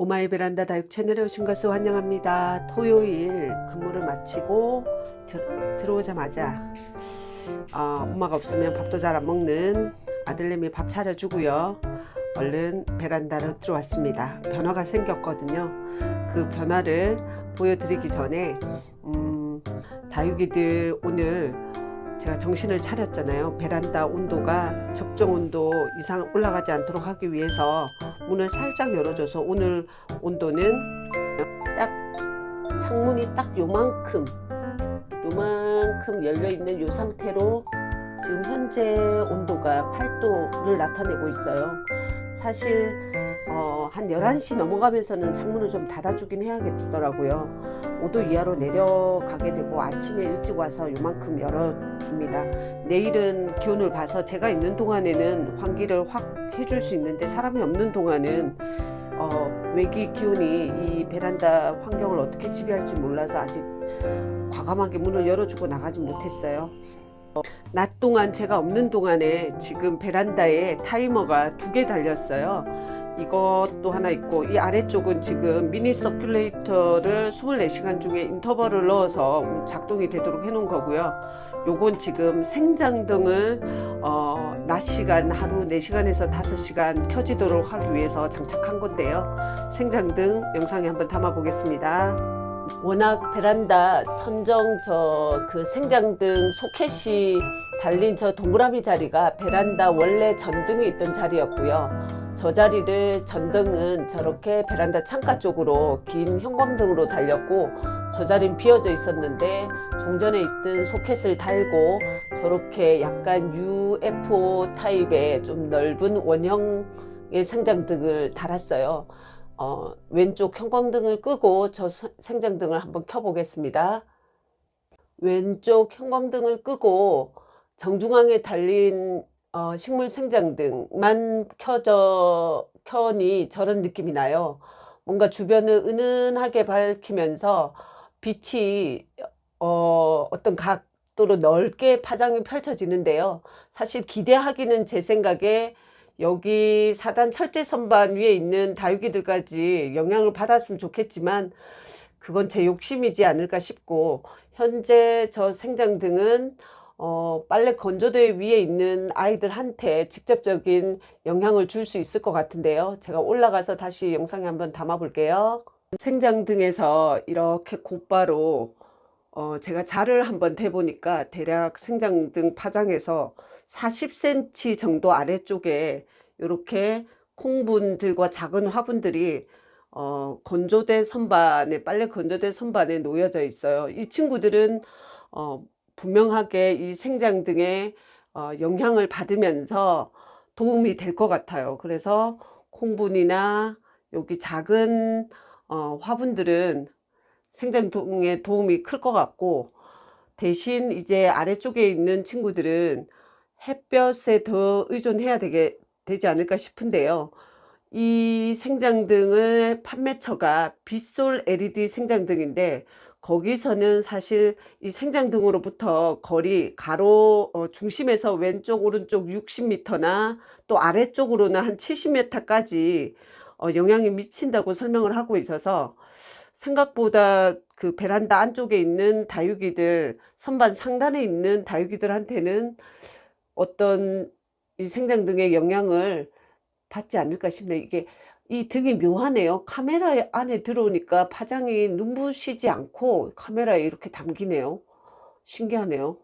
오마이 베란다 다육 채널에 오신 것을 환영합니다. 토요일 근무를 마치고 들, 들어오자마자 어, 엄마가 없으면 밥도 잘 안 먹는 아들내미 밥 차려주고요. 얼른 베란다로 들어왔습니다. 변화가 생겼거든요. 그 변화를 보여드리기 전에 음, 다육이들 오늘 제가 정신을 차렸잖아요. 베란다 온도가 적정 온도 이상 올라가지 않도록 하기 위해서 문을 살짝 열어줘서 오늘 온도는 딱 창문이 딱 요만큼 요만큼 열려 있는 요 상태로 지금 현재 온도가 8도를 나타내고 있어요. 사실 어, 한 11시 넘어가면서는 창문을 좀 닫아주긴 해야겠더라고요. 5도 이하로 내려가게 되고 아침에 일찍 와서 요만큼 열어줍니다. 내일은 기온을 봐서 제가 있는 동안에는 환기를 확 해줄 수 있는데 사람이 없는 동안은 어, 외기 기온이 이 베란다 환경을 어떻게 지배할지 몰라서 아직 과감하게 문을 열어주고 나가지 못했어요. 어, 낮 동안 제가 없는 동안에 지금 베란다에 타이머가 두 개 달렸어요. 이것도 하나 있고 이 아래쪽은 지금 미니 서큘레이터를 24시간 중에 인터벌을 넣어서 작동이 되도록 해 놓은 거고요. 요건 지금 생장등을 어, 낮 시간 하루 4시간에서 5시간 켜지도록 하기 위해서 장착한 건데요. 생장등 영상에 한번 담아 보겠습니다. 워낙 베란다 천정 저 그 생장등 소켓이 달린 저 동그라미 자리가 베란다 원래 전등이 있던 자리였고요. 저 자리를 전등은 저렇게 베란다 창가 쪽으로 긴 형광등으로 달렸고 저 자리는 비어져 있었는데 종전에 있던 소켓을 달고 저렇게 약간 UFO 타입의 좀 넓은 원형의 생장등을 달았어요. 어, 왼쪽 형광등을 끄고 저 서- 생장등을 한번 켜보겠습니다. 왼쪽 형광등을 끄고 정중앙에 달린 어, 식물 생장등만 켜져 켜니 저런 느낌이 나요. 뭔가 주변을 은은하게 밝히면서 빛이 어, 어떤 각도로 넓게 파장이 펼쳐지는데요. 사실 기대하기는 제 생각에 여기 사단 철제 선반 위에 있는 다육이들까지 영향을 받았으면 좋겠지만 그건 제 욕심이지 않을까 싶고 현재 저 생장 등은 어, 빨래 건조대 위에 있는 아이들한테 직접적인 영향을 줄 수 있을 것 같은데요. 제가 올라가서 다시 영상에 한번 담아 볼게요. 생장 등에서 이렇게 곧바로 어, 제가 자를 한번 대보니까 대략 생장 등 파장에서 40cm 정도 아래쪽에 이렇게 콩분들과 작은 화분들이 어, 건조대 선반에 빨래 건조대 선반에 놓여져 있어요. 이 친구들은 어, 분명하게 이 생장 등의 어, 영향을 받으면서 도움이 될 것 같아요. 그래서 콩분이나 여기 작은 어, 화분들은 생장등에 도움이 클 것 같고 대신 이제 아래쪽에 있는 친구들은 햇볕에 더 의존해야 되게 되지 않을까 싶은데요. 이 생장등의 판매처가 빗솔 LED 생장등인데 거기서는 사실 이 생장등으로부터 거리 가로 어, 중심에서 왼쪽 오른쪽 60m나 또 아래쪽으로는 한 70m까지 어, 영향이 미친다고 설명을 하고 있어서 생각보다 그 베란다 안쪽에 있는 다육이들 선반 상단에 있는 다육이들한테는 어떤 이 생장 등의 영향을 받지 않을까 싶네요. 이게 이 등이 묘하네요. 카메라 안에 들어오니까 파장이 눈부시지 않고 카메라에 이렇게 담기네요. 신기하네요.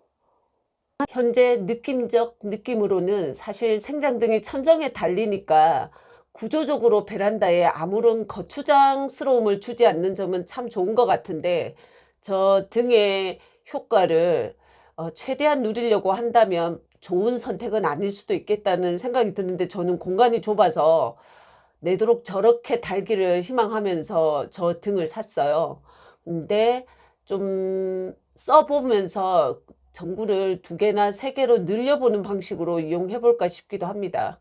현재 느낌적 느낌으로는 사실 생장등이 천정에 달리니까 구조적으로 베란다에 아무런 거추장스러움을 주지 않는 점은 참 좋은 것 같은데 저 등의 효과를 어, 최대한 누리려고 한다면 좋은 선택은 아닐 수도 있겠다는 생각이 드는데 저는 공간이 좁아서 내도록 저렇게 달기를 희망하면서 저 등을 샀어요. 근데 좀 써보면서 전구를 두 개나 세 개로 늘려보는 방식으로 이용해 볼까 싶기도 합니다.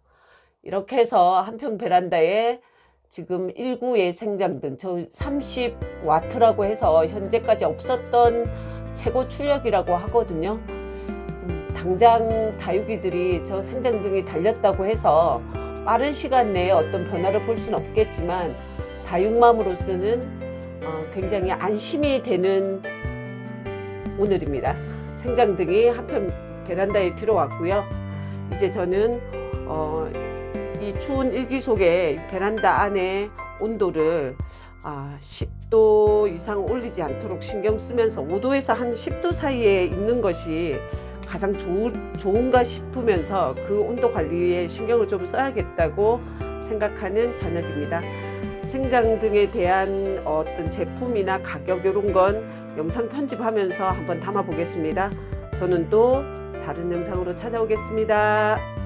이렇게 해서 한평 베란다에 지금 1구의 생장등 저 30와트라고 해서 현재까지 없었던 최고 출력이라고 하거든요. 음, 당장 다육이들이 저 생장등이 달렸다고 해서 빠른 시간 내에 어떤 변화를 볼 수는 없겠지만 다육맘으로서는 어, 굉장히 안심이 되는 오늘입니다. 생장등이 한편 베란다에 들어왔고요. 이제 저는 어, 이 추운 일기 속에 베란다 안에 온도를 아, 10도 이상 올리지 않도록 신경 쓰면서 5도에서 한 10도 사이에 있는 것이 가장 좋, 좋은가 싶으면서 그 온도 관리에 신경을 좀 써야겠다고 생각하는 저녁입니다. 생장 등에 대한 어떤 제품이나 가격 이런 건 영상 편집하면서 한번 담아 보겠습니다. 저는 또 다른 영상으로 찾아오겠습니다.